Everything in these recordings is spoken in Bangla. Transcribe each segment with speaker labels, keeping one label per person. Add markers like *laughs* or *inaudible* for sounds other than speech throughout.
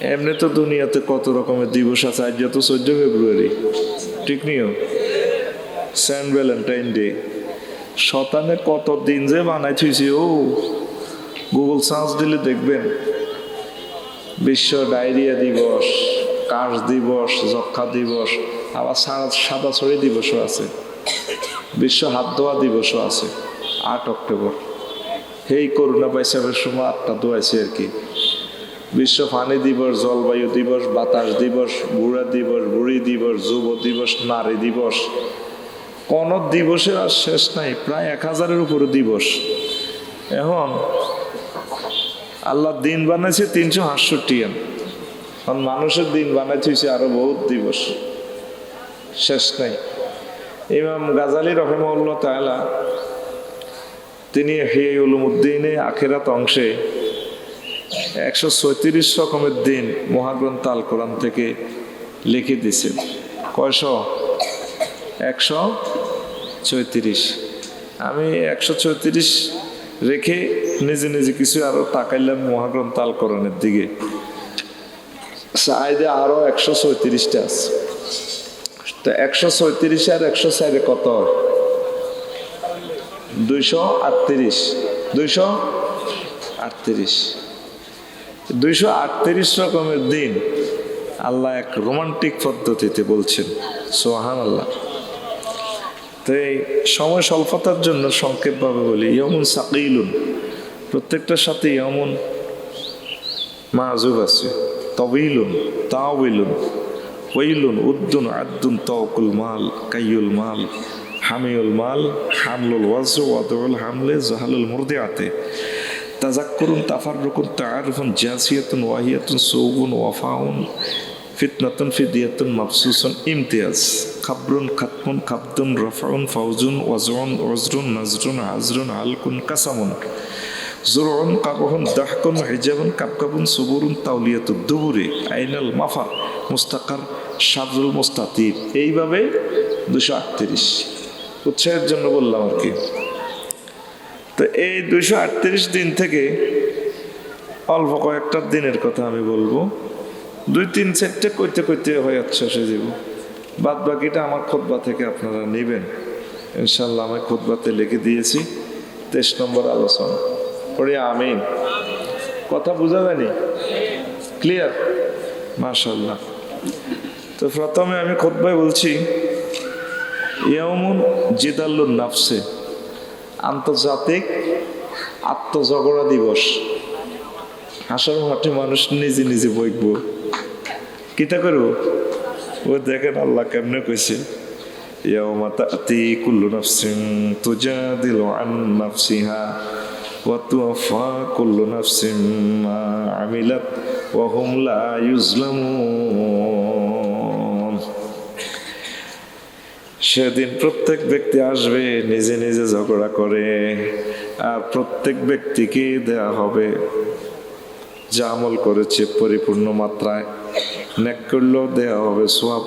Speaker 1: এমনি তো দুনিয়াতে কত রকমের দিবস আছে, আজ যত চোদ্দ ফেব্রুয়ারি। ঠিক নিও সেন্ট ভ্যালেন্টাইন ডে। শতানে কত দিন যে বানাই থুইছি, ও। গুগল সার্চ দিলে দেখবেন। বিশ্ব ডায়রিয়া দিবস, কাশ দিবস যক্ষা দিবস, আবার সাদা সাদা ছড়ি দিবসও আছে। বিশ্ব হাত ধোয়া দিবসও আছে, আট অক্টোবর। এই করোনা বাইসাবের সময় আটটা দোয়াইছে আর কি। বিশ্ব পানি দিবস, জলবায়ু দিবস, বাতাস দিবস, বুড়া দিবস, বুড়ি দিবস, যুব দিবস, নারী দিবস। কোন দিবসের আর শেষ নাই, প্রায় এক হাজারের উপরে দিবস। এখন আল্লাহ দিন বানাইছে তিনশো আটষট্টি এখন মানুষের দিন বানাইছে আরও বহুত দিবস। শেষ নাই। ইমাম গাজালি রহেমউল্লাহ তাআলা, তিনি হিয়া উলুমুদ্দিনে আখেরাত অংশে একশো ছয়ত্রিশ রকমের দিন মহাগ্রন্থ আল কোরআন থেকে লিখে দিছে। কয়শ? একশো ছয়ত্রিশ। আমি একশো ছয়ত্রিশ রেখে নিজে নিজে কিছু আরও তাকাইলাম মহাগ্রন্থ আল কোরআনের দিকে। সাইডে আরও একশো ছয়ত্রিশটা আছে। তো একশো ছয়ত্রিশ আর একশো চারে কত দুইশো আটত্রিশ। দুইশো আটত্রিশ। দুইশো আটত্রিশ রকমের দিন আল্লাহ এক রোমান্টিক পদ্ধতিতে বলছেন সোহান আল্লাহ তো এই সময় স্বল্পতার জন্য সংক্ষেপভাবে বলি, ইয়মুন সাকিলুন প্রত্যেকটার সাথে ইয়মুন মাজুব আছে। তবিলুন তাওবিলুন ওইলুন উদ্দুন, আদ্দুন তকুল মাল, কাইয়ুল মাল, হামিউল মাল, হামলুল ওয়াজু ওয়াদুল হামলে, জাহালুল মুরদিআতে। তাজাক্কুরুন, তাফাররুকুন তাআরুফুন জাসিয়াতুন, ওয়াহিয়াতুন সৌগুন ওয়াফাউন, ফিতনাতুন, ফিদিয়াতুন, মাবসুসুন, ইমতিয়াজ। খাবরুন, খাতমুন খাবদুন রফাউন, ফাউজুন ওয়াজরুন ওয়াজরুন নাজরুন, আজরুন, আলকুন, কাসামুন। জুরুন কাবহুন, দাহকুন, হিজাবুন, কাবকাবুন, সুবুরুন তাউলিয়াতু দুবুরি, আইনাল মাফার মুস্তাকার সাবরুল মুস্তাতির এইভাবে দুশো আটত্রিশ। উৎসাহের জন্য বললাম আর কি। তো এই আটত্রিশ দিন থেকে অল্প কয়েকটা দিনের কথা আমি বলব। দুই তিন সেটটা করতে করতে হয়ে যাচ্ছে, সে দিব বাদ বাকিটা আমার খোদবা থেকে আপনারা নেবেন। ইনশাল্লাহ আমি খোদবাতে লিখে দিয়েছি। তেইশ নম্বর আলোচনা। পড়ি আমিন। কথা বোঝা যায়নি ক্লিয়ার মাশাল্লাহ তো প্রথমে আমি খোদবায় বলছি ইয়মুন জিদাল্লুন নাফসে। আন্তর্জাতিক আত্মজগড়া দিবস। হাসার মাঠে মানুষ নিজে নিজে বইব কিতা করব? ও দেখেন আল্লাহ কেমনে কইছে? কুল্লু আন কুল্লু আমিলাত ওয়া লা ইউজলামুন সেদিন প্রত্যেক ব্যক্তি আসবে, নিজে নিজে ঝগড়া করে, আর প্রত্যেক ব্যক্তিকে দেয়া হবে। যা আমল করেছে পরিপূর্ণ মাত্রায়। নেক করলেও দেওয়া হবে সোয়াব,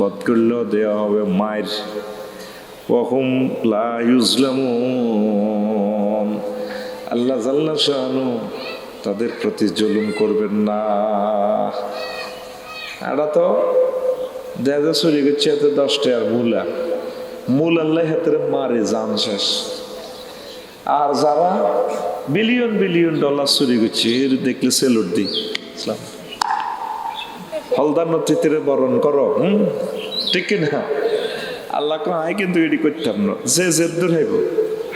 Speaker 1: বদ করলেও দেওয়া হবে মায়ের। ওহুম লা আল্লাহ জাল্লা শাহানু তাদের প্রতি জুলুম করবেন না। এটা তো দেখা চুরি করছে এত দশটা আর মূলা। মূল আল্লাহ হাতের মারে জান শেষ। আর যারা বিলিয়ন বিলিয়ন ডলার চুরি করছে, এর দেখলে সেলুট ইসলাম। হলদার নথিতে বরণ করো, হুম? ঠিক না আল্লাহ কো হাই কিন্তু এটি করতাম না। যে জেদ্দুর হাইব।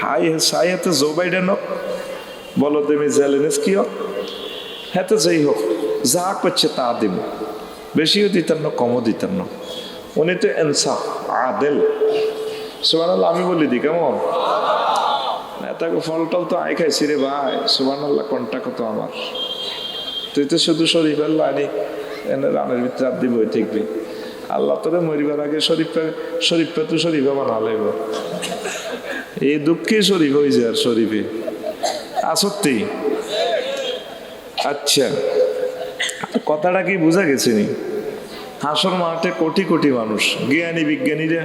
Speaker 1: হাই সাই হাতে জো বাইডেন হোক। বলো তুমি জেলেনেস কি হোক? হাতে যেই হোক, যা করছে তা দিব বেশিও দিতাম না, কমও দিতাম না। উনি তো এনসাফ আদেল। সুবান আমি বলি দি, কেমন? তাকে ফল টল তো আই খাইছি রে ভাই। সুবান আল্লাহ কোনটা কত আমার। তুই তো শুধু লাইনি এনে রানের ভিতরে আর দিবই ঠিকবি আল্লাহ তোরে মরিবার আগে শরীফে শরীফে তো শরীফে বানালে এই দুঃখে শরীফ হয়ে যায় আর শরীফে। আসত্তি আচ্ছা। কথাটা কি বোঝা গেছে নি? হাসর মাঠে কোটি কোটি মানুষ, জ্ঞানী বিজ্ঞানীরা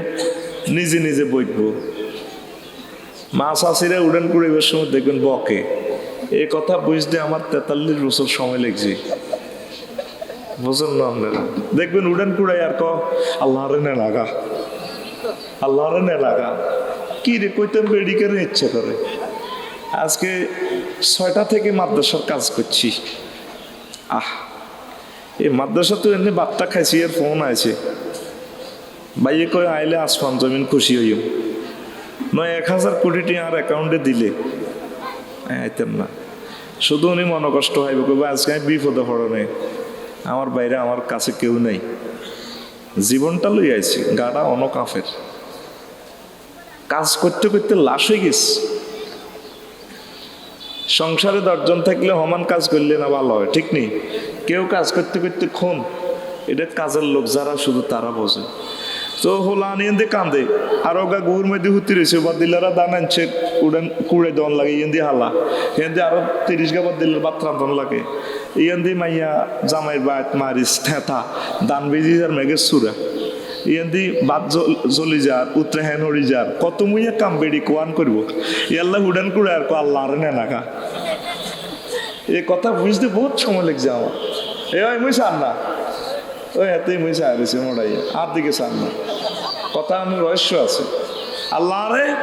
Speaker 1: নিজে নিজে বইব মাছ আসিরা উড়ান পরিবেশ সময় দেখবেন বকে। এই কথা বুঝতে আমার তেতাল্লিশ বছর সময় লেগছে। দেখবেন উড়ান কুড়াই আর ক আল্লাহর নে লাগা। আল্লাহর নে লাগা। কি রে, কইতাম বেডিকের ইচ্ছে করে। আজকে ছয়টা থেকে মাদ্রাসার কাজ করছি। আহ এই মাদ্রাসা তো এমনি বার্তা খাইছি, এর ফোন আছে বাইয়ে কয়, আইলে আসমান জমিন খুশি হইম নয়, এক হাজার কোটি টাকা আর অ্যাকাউন্টে দিলে আইতেম না। শুধু উনি মনে কষ্ট হইব, কইবা, আজকে আমি বিপদে পড়নে আমার বাইরে আমার কাছে কেউ নেই। জীবনটা লই আইছি গাটা অনকাফের। কাজ করতে করতে লাশ হয়ে গেছে। সংসারে দশজন থাকলে সমান কাজ করলে না ভালো হয়, ঠিক নেই? কেউ কাজ করতে করতে খুন। এটা কাজের লোক, যারা শুধু তারা বোঝে। তো হোলা আনিয়ে কান্দে। আর ওগা গুড় মধ্যে হুতি রয়েছে বা দিলারা দান আনছে, উড়ান, কুড়ে দন লাগে ইয়েন্দি হালা। দিয়ে আরও তিরিশ গাবার দিলের বাত্রা দন লাগে। ইয়েন্দি মাইয়া জামাইয়ের বাট মারিস ঠেতা দান বেজি আর মেঘের সুরা। ইয়ান দি বাদ জ্বলি যার উত্তরে হ্যান হরি যার। কত মুইয়া কাম বেড়ি কোয়ান করব। ইয়াল্লা উড়ান কুড়ে আর কো আল্লাহ আর নে নাকা এই কথা বুঝতে বহুত সময় লাগছে আমার। এ, ওই মুই সার না। ওই হাতেই মুই সার রয়েছে মোড়াই। আর দিকে সার না। কথা আমি রহস্য আছে। আল্লাহ রে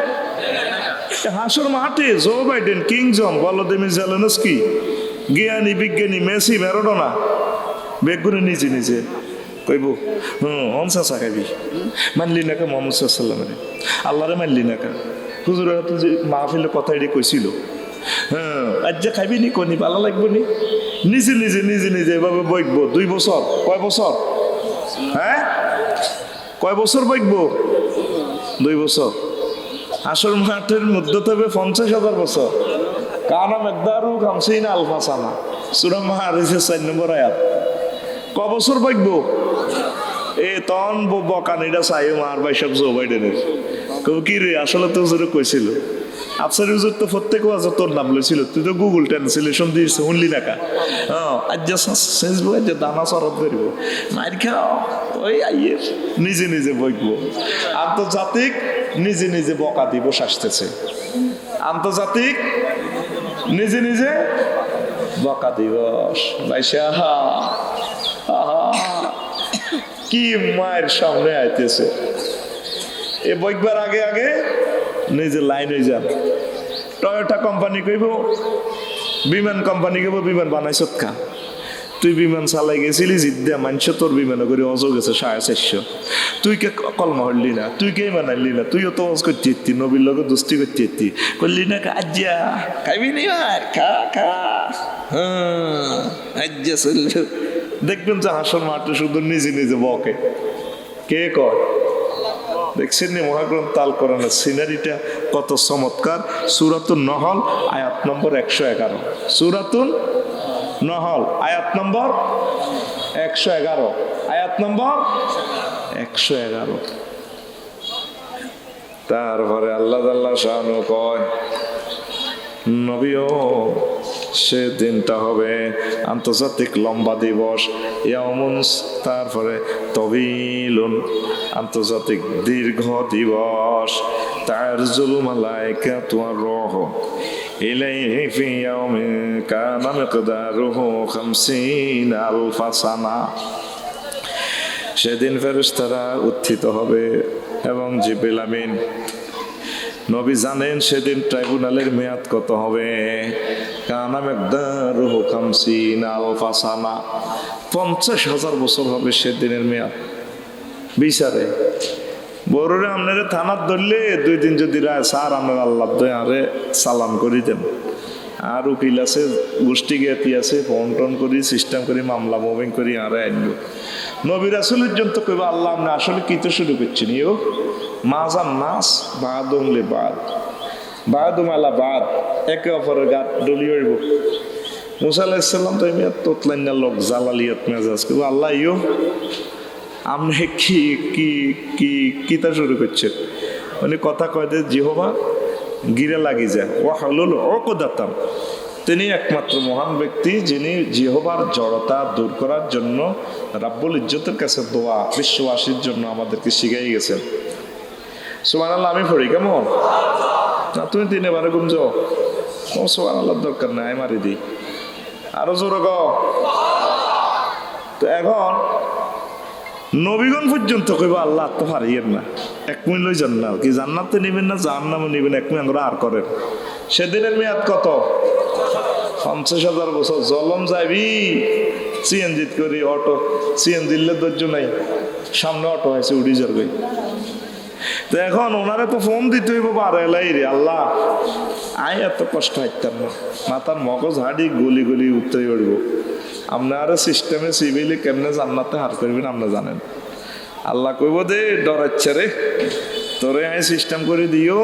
Speaker 1: হাসুর মাঠে Joe Biden, Kim Jong Volodymyr Zelensky, জ্ঞানী, বিজ্ঞানী, মেসি, ম্যারোডোনা, বেগুনে নিজে নিজে। কইব, হুম হম চাচা খাবি মানলি নাকা মোহাম্মদ সাল্লাম আল্লাহরে মানলি নাকা হুজুরের হাতে যে মাহফিলে কথা এটি কইছিল। হ্যাঁ আজ যে খাবি নি কনি ভালো লাগবে নি? নিজে নিজে নিজে নিজে এভাবে বইকবো। দুই বছর, কয় বছর? হ্যাঁ? কয় বছর বইকবো? দুই বছর। আসল মাঠের মধ্যে তবে পঞ্চাশ হাজার বছর। কানা মেঘদারু গামসিনা আলফাসানা? সুরা মাহারিসের চার নম্বর আয়াত। ক বছর বইকব? এ তন বকানিটা চাই মার সব জো বাইডেনের কি রে, আসলে তো হুজুরে কইছিল। আফসার হুজুর তো প্রত্যেক ওয়াজ তোর নাম লইছিল, তুই তো গুগল ট্রান্সলেশন দিয়েছে শুনলি না কা? হ্যাঁ আজ যা শেষ বই যে দানা সরব করিব মার খাও, ওই আইয়ের নিজে নিজে বইকব আন্তর্জাতিক নিজে নিজে বকা দিবস আসতেছে। আন্তর্জাতিক নিজে নিজে বকা দিবস। ভাইসা কি মায়ের সামনে আইতেছে। এ বইকবার আগে আগে নিজে লাইন যান টয়োটা কোম্পানি কইব, বিমান কোম্পানি কইব, বিমান বানাইছত কা তুই বিমান চালাই গেছিলি, জিদ্দা মানছ, তোর বিমানে করে অজ গেছে সাড়ে চারশো। তুই কে কলমা হরলি না, তুই কে মানাইলি না? তুইও তো অজ করতে এত্তি, নবীর লগে দোস্তি করতে এত্তি। করলি না কাজিয়া খাইবি নি আর খা খা। হ্যাঁ আজ্জা চলল। দেখবেন যে হাসন মাঠে শুধু নিজে নিজে বকে। কে কয়? দেখছেন নি? মহাগ্রন্থ তাল করানোর সিনারিটা কত চমৎকার। সুরাতুন নহল, আয়াত নম্বর একশো এগারো। সুরাতুন নহল, আয়াত নম্বর একশো এগারো। আয়াত নম্বর একশো এগারো। তারপরে আল্লাহ আল্লাহ শাহানু কয়, নবীও সে দিনটা হবে আন্তর্জাতিক লম্বা দিবস ইয়ামুন তারপরে তবিলুন আন্তর্জাতিক দীর্ঘ দিবস তার জুলুমালাইকা তোমার রহ إليه في يوم كان مقداره خمسين ألف سنة সেদিন ফেরেশতারা উত্থিত হবে এবং জিবিল আমিন নবী জানেন সেদিন ট্রাইব্যুনালের মেয়াদ কত হবে? কানা মেকদারুহু খামসিনা আলফা সানা পঞ্চাশ হাজার বছর হবে সেদিনের মেয়াদ। বিচারে। বড়রে আপনারা থানার ধরলে দুই দিন যদি রায়, স্যার আপনার আল্লাহ দয় আরে সালাম করি দেন। আর উকিল আছে, গোষ্ঠী জ্ঞাতি আছে, ফোন টোন করি, সিস্টেম করি, মামলা মুভিং করি, আরে আনব নবীর আসলের জন্য তো কইবা, আল্লাহ আপনি আসলে কি তো শুরু করছেন ইও মাজান নাস বাদুমলে বাদ। বাদুম আলা বাদ, একে অপরের গাত ডলি হইব। মুসা আলাহিসাল্লাম তো এমনি তোতলাইন লোক, জালালিয়ত মেজাজ কিন্তু আল্লাহ ইও আপনি কি কি কি কিতা শুরু করছেন উনি কথা কয় যে জিহবা গিরে লাগি যায় ও হালুল অকদাতাম তিনি একমাত্র মহান ব্যক্তি যিনি জিহবার জড়তা দূর করার জন্য রাব্বুল ইজ্জতের কাছে দোয়া, বিশ্ববাসীর জন্য আমাদেরকে শিখাই গেছেন। সুমান আল্লাহ আমি পড়ি, কেমন? না, তুমি তিন এবারে গুমজ ও সুমান আল্লাহর দরকার নাই মারি দিই। আরও জোর গ তো এখন, নবীগণ পর্যন্ত কইব, আল্লাহ তো পারিয়েন না। এক মিনিট লই যান না কি জান্নাতে নেবেন না, জাহান্নামে নেবেন, এক মিনিট আর করেন। সেদিনের মেয়াদ কত? পঞ্চাশ হাজার বছর। জলম যাবি সিএনজিত করি, অটো। সিএনজিলে ধৈর্য নাই। সামনে অটো হয়েছে উড়ি যাবে তো এখন ওনারে তো ফোন দিতে হইব আল্লাহ। আই এত কষ্ট হাইতাম না। মাথার মগজ হাড়ি গলি গলি উঠতে পড়ব আপনার সিস্টেমে সিভিলে কেমনে জান্নাতে হার করবেন আপনি জানেন। আল্লাহ কইব দে ডরাচ্ছে রে। তোরে আমি সিস্টেম করে দিও।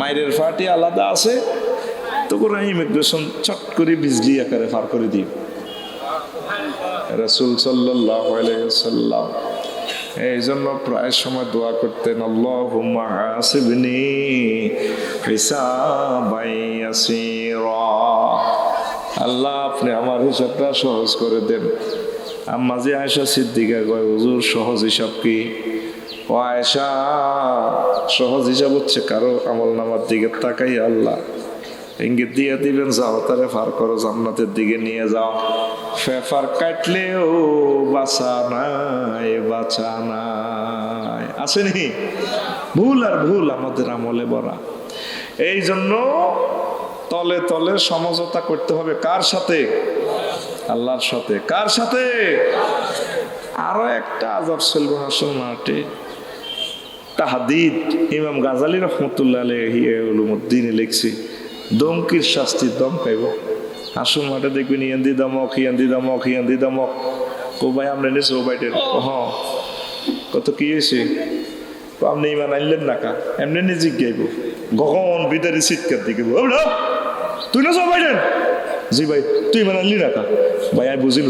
Speaker 1: মাইরের ফাটি আলাদা আছে। তো করে ইমিগ্রেশন চট করে বিজলি আকারে পার করে দিই। রসুল সাল্লাহ সাল্লাম এই জন্য প্রায় সময় দোয়া করতেন, আল্লাহুম্মা হাসিবনি হিসাবাই ইয়াসীরা। আল্লাহ আপনি আমার হিসাবটা সহজ করে দেন। আম্মা যে আয়েশা সিদ্দিকা কয়, হুজুর, সহজ হিসাব কি? ও আয়েশা, সহজ হিসাব হচ্ছে কারও আমল নামার দিকে তাকাই আল্লাহ। ইঙ্গিত দিয়ে দিবেন যাও তারে ফার করো, জান্নাতের দিকে নিয়ে যাও। ফেফার কাটলেও বাঁচা নাই, বাঁচা আসেনি? ভুল আর ভুল আমাদের আমলে বরা এই জন্য তলে তলে সমঝোতা করতে হবে। কার সাথে? আল্লাহর সাথে। কার সাথে? আরও একটা আজব ছিল হাসন মাঠে। তাহাদিদ ইমাম গাজালি রহমতুল্লাহ আলহি উলুমুদ্দিনে লিখছি দমকির শাস্তি দম খাইব হাসুন মাঠে দেখবেন ইয়ান্দি দমক ইয়ান্দি দমক ইয়ান্দি দমক। ও ভাই আমরা নিয়েছি ও বাইটের হ কত কি হয়েছে? আপনি ইমান আনলেন না কা? এমনি নিজে গাইব গগন বিদারি চিৎকার দিকে তুই না সব বাইটেন জি ভাই তুই ইমান আনলি না কা? ভাই আমি বুঝিল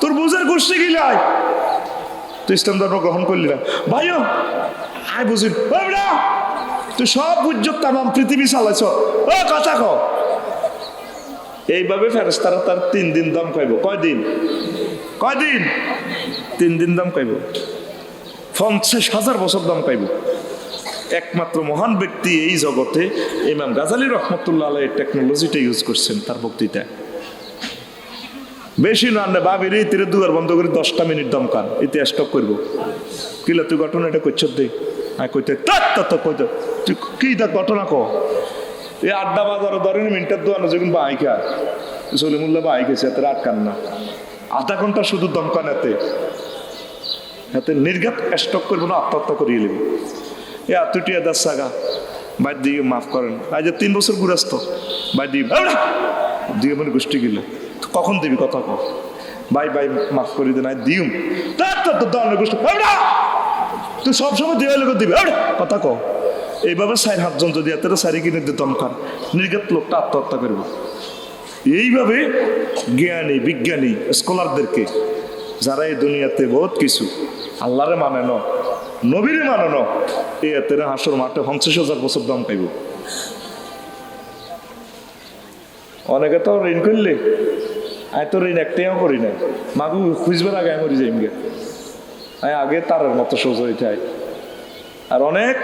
Speaker 1: তোর বুঝার গোষ্ঠী গিলাই তুই ইসলাম ধর্ম গ্রহণ করলি না। ভাইও আই বুঝিল তুই সব বুঝত তাম পৃথিবী চালাইছ। ও কথা ক এইভাবে ফেরেস্তারা তার তিন দিন দাম খাইব। কয়দিন কয়দিন তিন দিন দাম খাইব। পঞ্চাশ হাজার বছর দাম পাইব একমাত্র মহান ব্যক্তি এই জগতে ইমাম গাজালি রহমতুল্লাহ আলাই টেকনোলজিটা ইউজ করছেন তার বক্তৃতা বেশি না আনলে বাবির এই তীরে দুয়ার বন্ধ করে দশটা মিনিট দমকান এতে স্টপ করব। কিলা তুই ঘটনা এটা করছ দে। আমি কইতে তাত তাত কইতে। কি দেখ ঘটনা ক? এই আড্ডা বাজার ধরেন মিনিটের দোয়ানো যখন বাই খায় সলিমুল্লাহ বাই গেছে এত আটকান না। আধা ঘণ্টা শুধু দমকান এতে এতে নির্ঘাত স্টক করব না, আত্মহত্যা করিয়ে নেবে। এ আত্মটি আদার সাগা, বাইর দিয়ে মাফ করেন। আজ তিন বছর গুরাস্ত, বাইর দিয়ে দিয়ে মানে গোষ্ঠী গেলে। কখন দিবি কথা কো? ভাই ভাই মাফ করে দেন আই দিউম। তার তো গোষ্ঠী তুই সবসময় দিয়ে লোক দিবি। কথা কো। এইভাবে সাইড হাতজন যদি এত সারি কিনে দিত দমকান নির্গত লোকটা আত্মহত্যা করবে। এইভাবে জ্ঞানী, বিজ্ঞানী স্কলারদেরকে যারা এই দুনিয়াতে বহুত কিছু, আল্লাহরে মানে ন, নবীরে মানে ন, এই এতের হাসর মাঠে পঞ্চাশ হাজার বছর দাম পাইব। অনেকে তো ঋণ করলে, আয় তো ঋণ একটাও করি না মাগু খুঁজবার আগে আমি মরি যাইম গে আয় আগে তারের মতো সোজা হইতে আর অনেক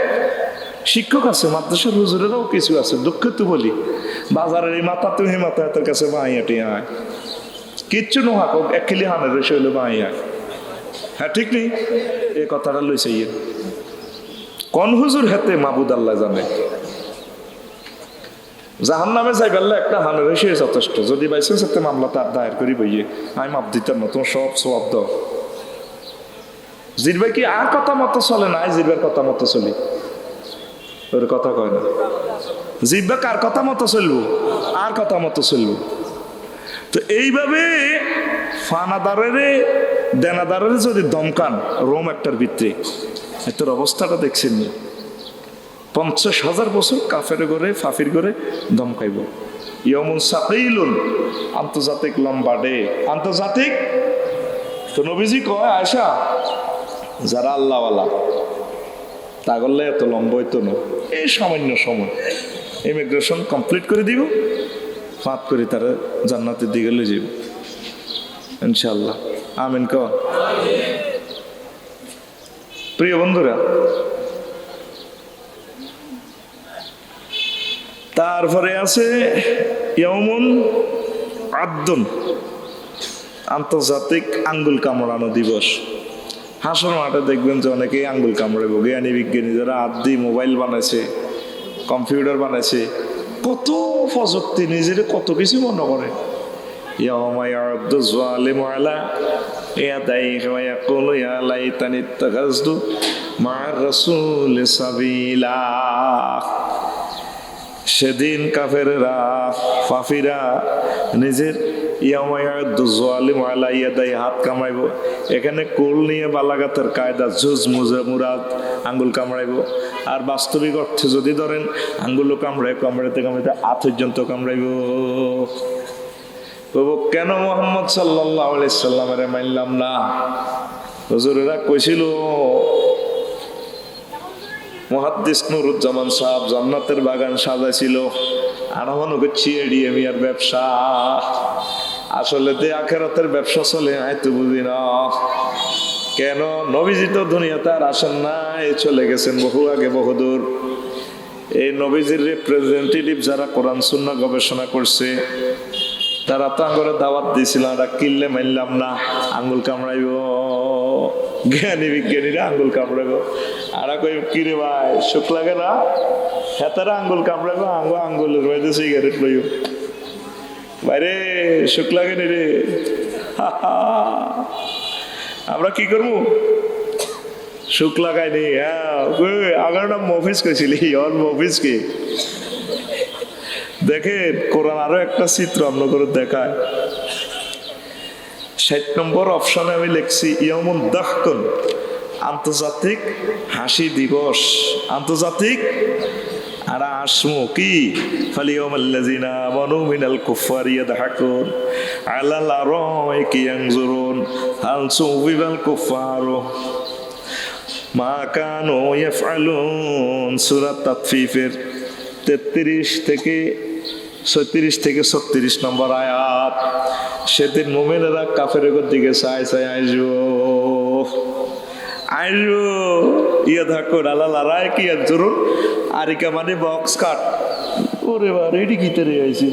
Speaker 1: শিক্ষক আছে, মাদ্রাসার হুজুরেরও কিছু আছে দুঃখ তো বলি। বাজারের এই মাথা তুমি মাথা হাতের কাছে বাঁইয়াটি আয় কিচ্ছু নোহা হোক এক কিলি হানের রয়েছে হইলে বাঁই আয় হ্যাঁ ঠিক নেই? এই কথাটা লইছে ইয়ে। কোন হুজুর হেতে মাবুদ আল্লাহ জানে? জাহান নামে যাই বেললে একটা হানের এসে যথেষ্ট। যদি বাইসেন্স একটা মামলা তার দায়ের করি বইয়ে আমি মাপ দিতাম না, তোমার সব সব দাও। জিরবে কি আর কথা মতো চলে না জিরবের কথা মতো চলি। ওর কথা কয় না। জিব্বা কার কথা মতো চলবো? আর কথা মতো চলবো? তো এইভাবে ফানাদারের, দেনাদারের যদি দমকান রোম একটার ভিত্তি, এটার অবস্থাটা দেখছেন পঞ্চাশ হাজার বছর কাফের করে ফাফির করে দমকাইব ইয়মুন সাকিলুন, আন্তর্জাতিক লম্বা ডে। আন্তর্জাতিক? তো নবীজি কয় আয়সা যারা আল্লাহওয়ালা তা করলে এত লম্বা হইতো না। এই সামান্য সময়। ইমিগ্রেশন কমপ্লিট করে দিব ফাঁপ করে তারা জান্নাতের দিকে লয়ে যাব ইনশাল্লাহ আমিন ক প্রিয় বন্ধুরা, তারপরে আছে ইয়মুন আদ্দুন আন্তর্জাতিক আঙ্গুল কামড়ানো দিবস। হাসর মাঠে দেখবেন যে অনেকেই আঙ্গুল কামড়াবো জ্ঞানী বিজ্ঞানী যারা আদি মোবাইল বানাইছে, কম্পিউটার বানাইছে, কত প্রযুক্তি নিজের কত কিছু মনে করে। সেদিন কাফেরা ফাফিরা নিজের হাত কামাইব এখানে কোল নিয়ে বালাগাতের কায়দা জুজ মুজা মুরাদ, আঙ্গুল কামড়াইব। আর বাস্তবিক অর্থে যদি ধরেন, আঙ্গুলও কামড়ায়, কামড়াইতে কামড়াইতে হাত পর্যন্ত কামড়াইব। প্রভু কেন মোহাম্মদ সাল্লাহ সাল্লামের মানলাম না? হুজুরেরা কইছিল, মহাদ্দিস নুরুজ্জামান সাহেব জান্নাতের বাগান সাজাইছিল। আর মনে করছি এডিএ মিয়ার ব্যবসা। আসলে তে আখেরাতের ব্যবসা চলে, আয় তো বুঝি না। কেন? নবীজি তো দুনিয়াতে আর আসেন না এই চলে গেছেন বহু আগে বহুদূর এই নবীজির রিপ্রেজেন্টেটিভ যারা কোরআন শূন্য গবেষণা করছে, তারা তো আঙ্গুলে দাওয়াত দিয়েছিল, আমরা কিনলে মানলাম না, আঙ্গুল কামড়াইব। জ্ঞানী বিজ্ঞানীরা আঙ্গুল কামড়াইব। আর কই কিরে ভাই সুখ লাগে না হেতারা আঙ্গুল কামড়াইব আঙ্গুল আঙ্গুলের মধ্যে সিগারেট লইব। বাইরে সুখ লাগে নি রে আমরা কি করব? সুখ লাগাইনি হ্যাঁ আগের নাম মফিস কইছিলি অন মফিস কি? দেখেন কোরআন আরও একটা চিত্র আমরা করে দেখায়। ষাট নম্বর অপশনে আমি লিখছি ইয়মুন দাহকন, আন্তর্জাতিক হাসি দিবস। আন্তর্জাতিক আর আসমু কি? ফালিয়ম আল্লাযিনা আমানু মিনাল কুফারি ইয়াদহাকুন। আলাল আরাইকি ইয়ানজুরুন। হাল সুবিবাল কুফারু মা কানু ইয়াফআলুন। সূরা তাতফিফের তেত্রিশ থেকে ছত্রিশ থেকে ছত্রিশ নম্বর আয়াত। সেদিন মোমেনেরা কাফের দিকে চাই চাই আইসবো আইসবো ইয়ে থাকো লালা লড়াই কি আর জরুর আরিকা মানে বক্স কাট ওরে বা রেডি কিতে রে আইছি?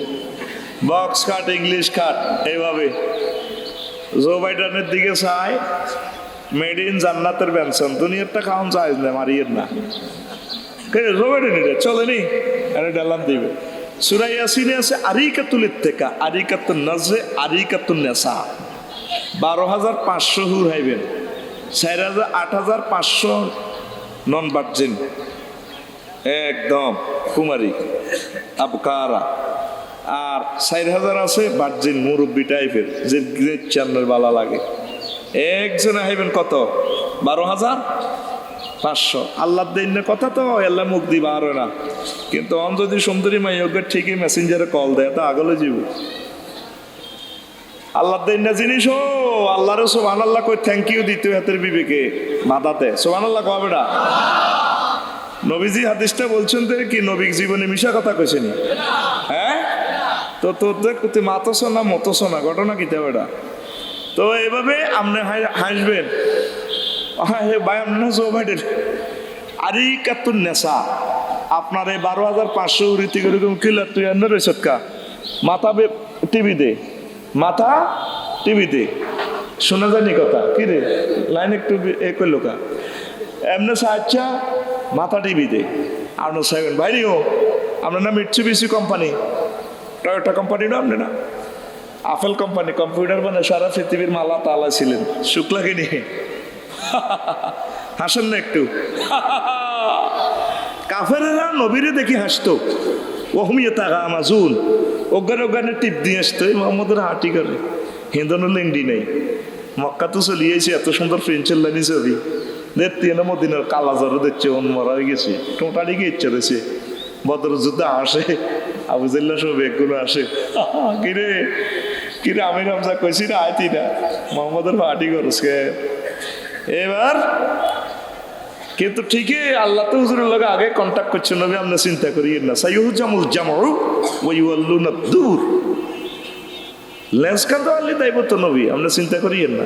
Speaker 1: বক্স কাট ইংলিশ কাট এইভাবে। জো বাইডানের দিকে চাই মেড ইন জান্নাতের ব্যঞ্জন দুনিয়ারটা খাওয়ান চাইজ না মারিয়ের না। কে জো বাইডেন এটা চলেনি আরে ডালাম দিবে। সুরাই ইয়াসিনে আছে আরিকাতুল ইত্তেকা আরিকাতুল নাজে আরিকাতুল নেশা বারো হাজার পাঁচশো হুর হাইবেন। চার হাজার আট হাজার পাঁচশো নন বার্জিন একদম, কুমারী, আবকারা। আর চার হাজার আছে, বার্জিন মুরব্বী টাইপের, যে গ্রেট চান্নের বালা লাগে। একজনে হাইবেন কত? বারো হাজার? পাঁচশো। আল্লাহ দিন কথা তো, আল্লাহ মুখ দিব আরও না। কিন্তু অন যদি সুন্দরী মাইয়কের ঠিকই মেসেঞ্জারে কল দেয়, তা আগলে যাব। আল্লাহ দিন না জিনিস, ও আল্লাহরে সোহান আল্লাহ কই থ্যাংক ইউ দিতে হাতের বিবেকে। বাধাতে সোহান আল্লাহ কবে না নবীজি হাদিসটা বলছেন তো কি নবীক জীবনে মিশা কথা কইছেন? হ্যাঁ? তো তোর তুই মাতস না মতস না ঘটনা কি বেটা তো এভাবে আপনি হাসবেন। ভাই আপনার জোবাইডের আরি কাতুন নেশা আপনার এই বারো হাজার পাঁচশো রীতি এরকম কিলার তুই এনে রয়েছ কা মাথা টিভি দে। মাথা টিভি দে। শোনা যায়নি কথা। কি রে? লাইন একটু এ করল কা। এমনি সাহায্যা মাথা টিভি দে। আর নো সাহেবেন ভাইরি ও আপনার নাম মিটসুবিসি কোম্পানি টয়োটা কোম্পানি না আপনি না। আপেল কোম্পানি কম্পিউটার মানে সারা পৃথিবীর মালা তালা ছিলেন। শুক্লাকে নিয়ে *laughs* হাসেন না একটু। *laughs* কাফেরেরা নবীরে দেখি হাসতো। ওহমিয়ে তাগা আমাজুন। অজ্ঞান অজ্ঞানে টিপ দিয়ে আসতো। মোহাম্মদের হাঁটি করে হিন্দন লিঙ্গি নেই। মক্কা তো চলিয়েছে, এত সুন্দর ফ্রেঞ্চের লাইনি ছবি। দেখতে মদিনার কালাজারও দেখছে মরা গেছে। টোটালি গিয়ে ইচ্ছে রয়েছে? বদর যুদ্ধ আসে আবুজাল্লা সব এগুলো আসে। *laughs* কিরে কিরে আমি রমজা কইছি না মোহাম্মদের হাঁটি করছে এবার, কিন্তু ঠিকই আল্লাহ তো হুজুরের লগে আগে কন্ট্যাক্ট করছে, নবী আমরা চিন্তা করি না সাইহুজামুল জামাউ ওয়াইউল্লুনা দূর। লেন্স আল্লি তো নবী আমরা চিন্তা করি না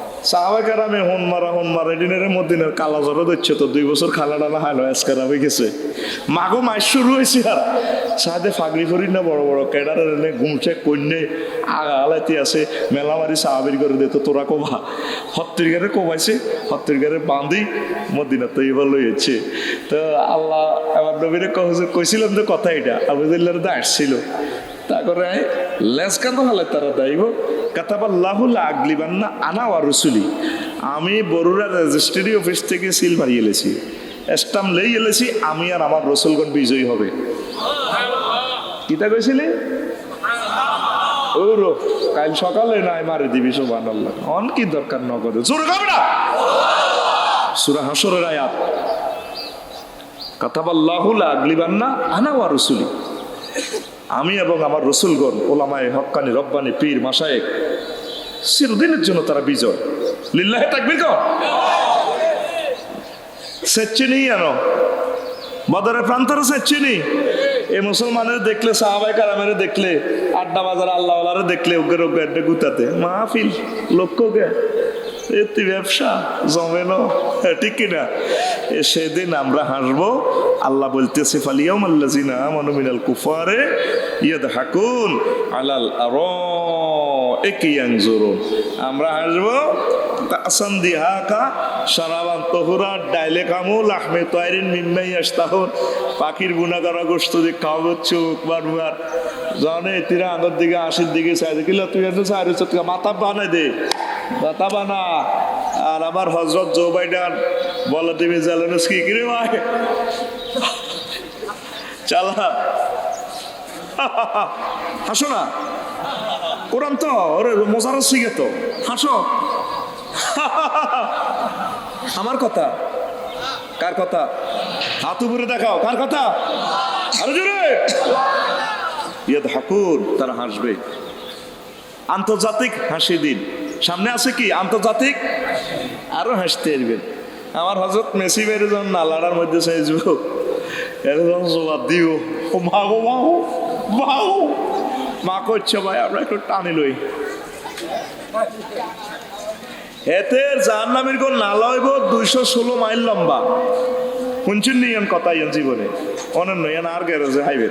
Speaker 1: সাহাবাই কারামে হন মারা হন মারা, এদিনের মদিনের কালা জ্বর দিচ্ছে তো, দুই বছর খালা ডালা হাইলো আজকার হয়ে গেছে। মাগো মাস শুরু হয়েছে আর। সাথে ফাগরি ফরি না বড় বড় কেডার এনে ঘুমছে কন্যে আগা আছে মেলামারি সাহাবির করে দে তো তোরা কোবা। হত্তির গারে কোবাইছে হত্তির গারে বাঁধি মদিনা তো এবার লইছে তো আল্লাহ আমার নবীরে কইছিলাম যে কথা এটা আবুদুল্লাহ দা আসছিল। তারপরে লেস কান্দ হলে তারা দাইব কাতাবাল্লাহুল আগলিবান না আনা ওয়া রসুলি। আমি বরুড়া রেজিস্ট্রি অফিস থেকে সিল মারি এলেছি। স্টাম লেই এলেছি, আমি আর আমার রসুলগণ বিজয়ী হবে। কিতা কইছিলি? ও রো কাল সকালে নাই মারে দিবি সোবান আল্লাহ অন কি দরকার নগদ? জোরে খাবে না সুরা হাসরের আয়াত। কাতাবাল্লাহুল আগলিবান না আনা ওয়া আমি এবং আমার রসুলগণ, ওলামায় হক্কানি, রব্বানি, পীর মাসায়েক চিরদিনের জন্য তারা বিজয়। লিল্লাহে থাকবে কর সেচ্ছিনি আনো বদরের প্রান্তরে সেচ্ছিনি এই মুসলমানের দেখলে সাহাবাই কারামের দেখলে, আড্ডা বাজার আল্লাহ দেখলে ওগে আড্ডা গুতাতে। মাহফিল লক্ষ্যকে এতে ব্যবসা? জমেলো হ্যাঁ, ঠিক কিনা? এ সেদিন আমরা হাসবো। আল্লাহ বলতেছে ফালিয়াম আল্লাজিনা মনুমিনাল কুফারে ইয়াদ হাকুন আলাল আর একিয়াং জোরো আমরা হাসবো কাসান দিহাকা সারাবান তহুরা ডাইলে কামু লাহমে তয়রিন মিম্মাই আসতাহন পাখির জানে তিরা আগর দিকে আশির দিকে চাই তুই মাথা বানাই দে। মাথা বানা আর আমার হজরত জো বাইডান বলে তুমি জ্বালানোস কি কিরে ভাই? চালা। হাসো না। কোরআন তো, ওরে মজার শিখে তো। হাসো। আমার কথা? কার কথা? হাত উপরে দেখাও, কার কথা? আরও জোরে। ইয়ে ঠাকুর তারা হাসবে। আন্তর্জাতিক হাসি দিন। সামনে আছে কি? আন্তর্জাতিক? আরও হাসতে এরবেন আমার হজরত মেসি বেড়ে যখন নালাড়ার মধ্যে চাইছব এরকম জবাব দিও ও মা গো মা গো মা গো মা করছে ভাই, আমরা একটু টানি লই। এতে যার নামের কোন নালা হইব দুইশো ষোলো মাইল লম্বা। শুনছেন নি ইয়ান কথা ইয়ান জীবনে? অনন্য ইয়ান আর গ্যারেজে হাইবে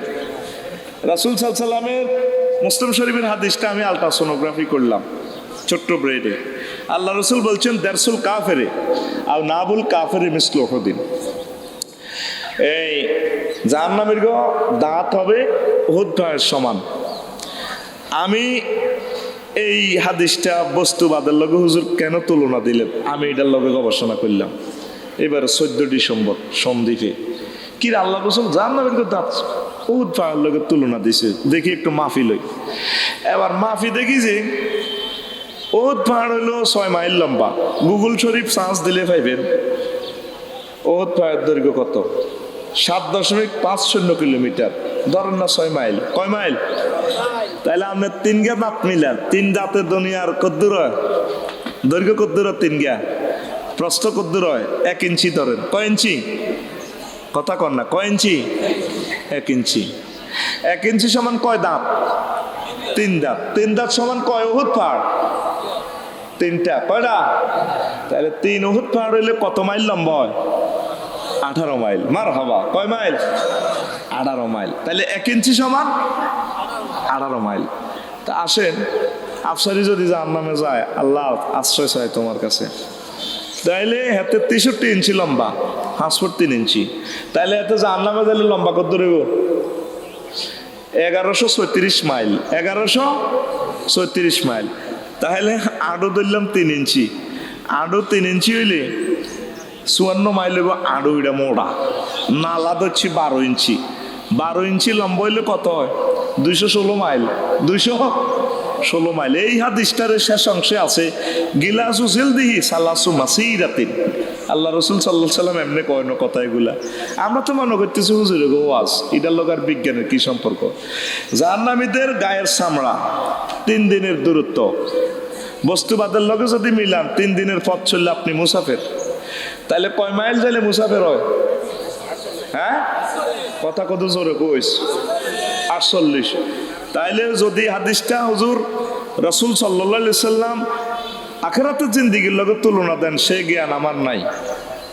Speaker 1: রাসুল সাল্লামের মুসলিম শরীফের হাদিসটা আমি আলট্রাসোনোগ্রাফি করলাম। ছোট্ট ব্রেডে। আল্লাহ রসুল বলছেন দেড়সুল কাফেরে, আর নাবুল কাফেরে মিসলো দিন এই যার নামের গো, দাঁত হবে পাহাড়ের সমান। আমি এই হাদিসটা বস্তুবাদের লগে হুজুর কেন তুলনা দিলেন? আমি এটার লগে গবেষণা করলাম। এবার চোদ্দ ডিসেম্বর সন্দ্বীপে কি আল্লাহ রসুল যার নামের দাঁত পাহাড়ের লগে তুলনা দিছে? দেখি একটু মাফি লই। এবার মাফি দেখি যে ওত পাহাড় হইল, ছয় মাইল লম্বা। গুগল শরীফ সার্চ দিলে পাইবেন। ওত পাহাড়ের দৈর্ঘ্য কত? সাত দশমিক পাঁচ শূন্য কিলোমিটার। ধরেন না ছয় মাইল। কয় মাইল? তাহলে আপনার তিন গা দাঁত মিলার তিন দাঁতের দুনিয়ার কদ্দুর দৈর্ঘ্য কদ্দুর তিন গা? প্রস্থ কদ্দুর এক ইঞ্চি ধরেন। কয় ইঞ্চি? কথা কর না। কয় ইঞ্চি? এক ইঞ্চি। এক ইঞ্চি সমান কয় দাঁত? তিন দাঁত। তিন দাঁত সমান কয়? ওহুদ পাহাড়। তিনটা, কয়টা? তাহলে তিন ওহুদ পাহাড় হইলে কত মাইল লম্বা হয়? আঠারো মাইল। মার হবা কয় মাইল? আঠারো মাইল। তাহলে এক ইঞ্চি সমান? আঠারো মাইল। তা আসেন, আফসারি যদি যার নামে যায়, আল্লাহ আশ্রয় চায় তোমার কাছে। তাইলে হাতে তেষট্টি ইঞ্চি লম্বা হাঁসফুট তিন ইঞ্চি। তাইলে এতে যার নামে গেলে লম্বা কত দেব এগারোশো ছত্রিশ মাইল। এগারোশো ছত্রিশ মাইল। তাহলে আডো ধরলাম তিন ইঞ্চি। আডো তিন ইঞ্চি হইলে চুয়ান্ন মাইল হইব আড়ো এটা মোড়া। নালা ধরছি বারো ইঞ্চি। বারো ইঞ্চি লম্বা হইলে কত হয়? দুইশো ষোলো মাইল। দুইশো ষোলো মাইল। এই হাদিসটার শেষ অংশে আছে, গিলাসু দিহি সালাসু মাসিরাতিন। আল্লাহ রসুল সাল্লাহ সাল্লাম এমনি কয় না কথা এগুলা। আমরা তো মনে করতেছি, হুজুরে গো ওয়াজ, এটার লোক আর বিজ্ঞানের কি সম্পর্ক? জাহান্নামীদের গায়ের চামড়া তিন দিনের দূরত্ব। বস্তুবাদের লগে যদি মিলান, তিন দিনের পথ চললে আপনি মুসাফের। তাহলে কয় মাইল যাইলে মুসাফের হয়? হ্যাঁ? কথা কত জোরে কইস? আটচল্লিশ। তাইলে যদি হাদিসটা হুজুর রসুল সাল্লাহ সাল্লাম আখেরাতের জিন্দিগির লগে তুলনা দেন, সে জ্ঞান আমার নাই,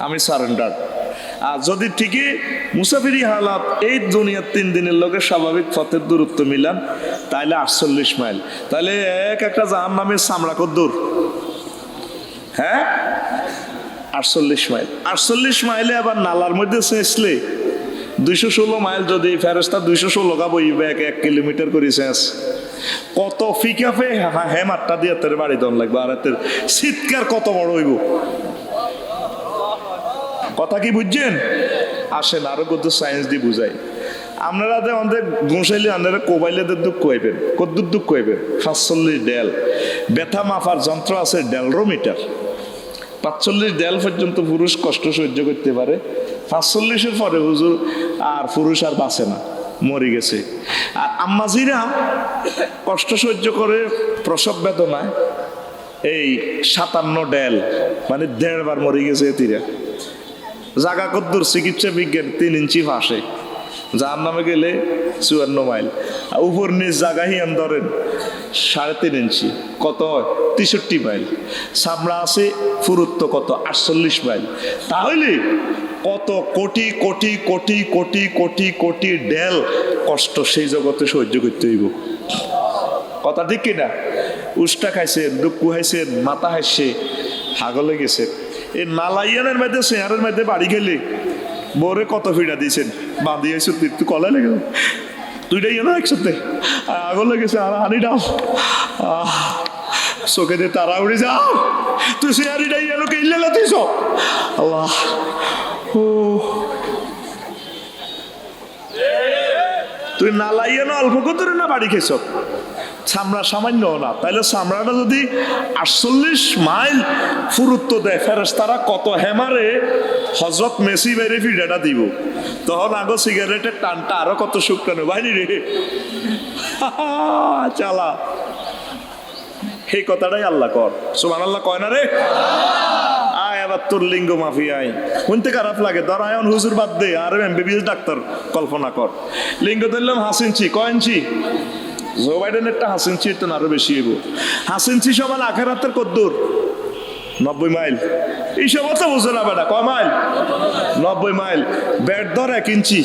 Speaker 1: আমি সারেন্ডার আর যদি ঠিকই মুসাফিরি হালাত এই দুনিয়ার তিন দিনের লগে স্বাভাবিক পথের দূরত্ব মিলান, তাইলে আটচল্লিশ মাইল। তাইলে এক একটা জাহান নামের সামরা কদ্দূর। হ্যাঁ? আটচল্লিশ মাইল। আটচল্লিশ মাইলে আবার নালার মধ্যে চেঁচলে দুইশো ষোলো মাইল যদি ফেরস্তা দুইশো ষোলো গা বইবে এক এক কিলোমিটার করে শেষ। কত ফিকাফে হে মাঠটা দিয়ে তোর বাড়ি দন লাগবে, আর এতের শীতকার কত বড় হইব। কথা কি বুঝছেন? আসেন, আরও কত সায়েন্স দিয়ে বুঝাই। আপনারা তো আমাদের গোসাইলে, আপনারা কোবাইলেদের দুঃখ হইবেন, কদ্দুর দুঃখ হইবেন। সাতচল্লিশ ডেল। ব্যথা মাফার যন্ত্র আছে ডেলরোমিটার। পাঁচচল্লিশ ডেল পর্যন্ত পুরুষ কষ্ট সহ্য করতে পারে। পাঁচচল্লিশের পরে হুজুর আর পুরুষ আর বাঁচে না, মরে গেছে। আর আম্মাজিরা কষ্ট সহ্য করে প্রসব বেদনায় এই সাতান্ন ডেল মানে দেড়বার মরে গেছে এতিরা জাগা কদ্দুর চিকিৎসা বিজ্ঞান তিন ইঞ্চি ফাঁসে যার নামে গেলে চুয়ান্ন মাইল। আর উপর জায়গা হিয়ান ধরেন সাড়ে তিন ইঞ্চি, কত হয়? তেষট্টি মাইল। সামরা আছে পুরুত্ব কত? আটচল্লিশ মাইল। তাহলে কত কোটি কোটি কোটি কোটি কোটি কোটি ডেল কষ্ট সেই জগতে সহ্য করতে হইব। কথা ঠিক কিনা? উষ্টা খাইছেন দুঃখ খাইছেন মাথা হাসছে, হাগলে গেছে। এই নালাইয়ানের মধ্যে শেয়ারের মধ্যে বাড়ি গেলে বরে কত ফিডা দিয়েছেন? বাঁধিয়ে এসে তুই তুই কলাই লেগে দুইটাই না একসাথে। আগলে গেছে, আর হানি ডাও চোখে দিয়ে তারা উড়ে যাও। তুই শেয়ারিটাই এলো কে ইল্লে তুই সব? আল্লাহ। তুই নালাইয়ানো অল্প কত না বাড়ি খেয়েছ? চামড়া সামান্য না। তাইলে চামড়াটা যদি আটচল্লিশ মাইল ফুরুত্ব দেয় ফেরেস তারা কত হেমারে হজরত মেসি বেড়ে ফিডাটা দিব। তখন আগো সিগারেটের টানটা আরও কত শুক্রানো। বাইনি রে। চালা। সেই কথাটাই আল্লাহ কর। সুমান আল্লাহ কয় না রে? আয় লিঙ্গ মাফিয়ায়। শুনতে খারাপ লাগে। ধর আয়ন হুজুর বাদ দে। আর এমবিবিএস ডাক্তার কল্পনা কর। লিঙ্গ ধরলাম হাসিনছি কয়েনছি জো বাইডেনেরটা হাসিনছি তো আরও বেশি এগো হাসিনছি আখের হাতের কদ্দুর। নব্বই মাইল। এইসব তো বুঝো না বেটা। কয় মাইল? নব্বই মাইল। ব্যাট ধর এক ইঞ্চি।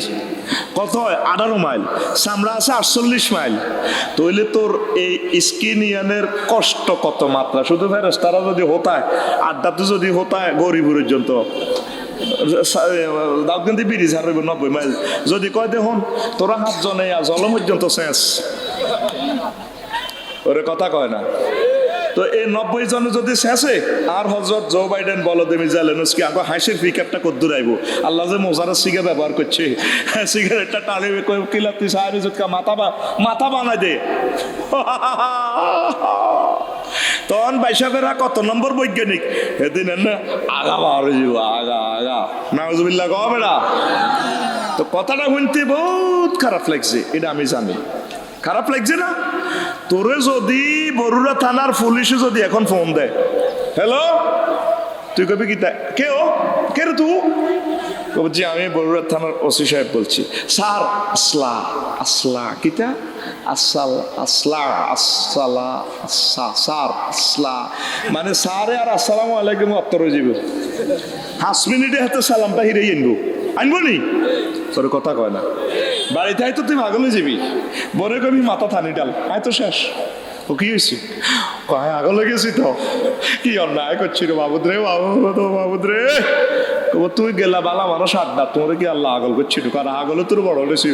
Speaker 1: কত হয়? আঠারো মাইল। চামড়া আছে আটচল্লিশ মাইল। তইলে তোর এই স্কিনিয়ানের কষ্ট কত মাত্রা? শুধু ফেরস তারা যদি হতায়, আড্ডাতে যদি হতায় গরিব পর্যন্ত দাউদগঞ্জি ব্রিজ হারবে নব্বই মাইল। যদি কয় দেখুন, তোরা হাত জনে জল পর্যন্ত শেষ। ওরে কথা কয় না। তো এই নব্বই জনে যদি শেষে আর হজরত জো বাইডেন বলো দেমি জালেনস্কি আগে হাসির পিকআপটা কদ্দুর আইব? আল্লাহ যে মোজারা সিগা ব্যবহার করছে, সিগারেটটা টানে কই কিলাতি সাহেব ইজতকা মাথা বা মাথা বানাই দে। *laughs* তখন বাইসাবেরা কত নম্বর বৈজ্ঞানিক? এদিন না আগা বার আগা আগা। নাউজুবিল্লাহ কহ বেড়া। তো কথাটা শুনতে বহুত খারাপ লাগছে, এটা আমি জানি। খারাপ লাগছে না? তোরে যদি বরুড়া থানার পুলিশে যদি এখন ফোন দেয়। হ্যালো তুই কবি কি কে ও? কে রে তুই আমি বরুড়া থানার ওসি সাহেব বলছি। স্যার, আসলা আসলা কিতা আসাল, আসলা আসসালা আসা, স্যার, আসলা। মানে স্যারে আর আসসালামু আলাইকুম অত্তর যাব পাঁচ মিনিটে হাতে সালামটা হিরে আনব। আনব নি? তোর কথা কয় না। বাড়িতে তো, তুই ভাগলে যাবি। বরে কবি, মাথা থানি ডাল। আয় তো শেষ। ও, কি হয়েছে? কয় আগলে গেছি তো। কি অন্যায় করছি রে বাবুদ রে বাবু তো বাবুদ রে তুই গেলা বালা মানুষ আড্ডা, তোর কি আল্লাহ আগল করছি কারণ আগলে তোর বড় হলেছি?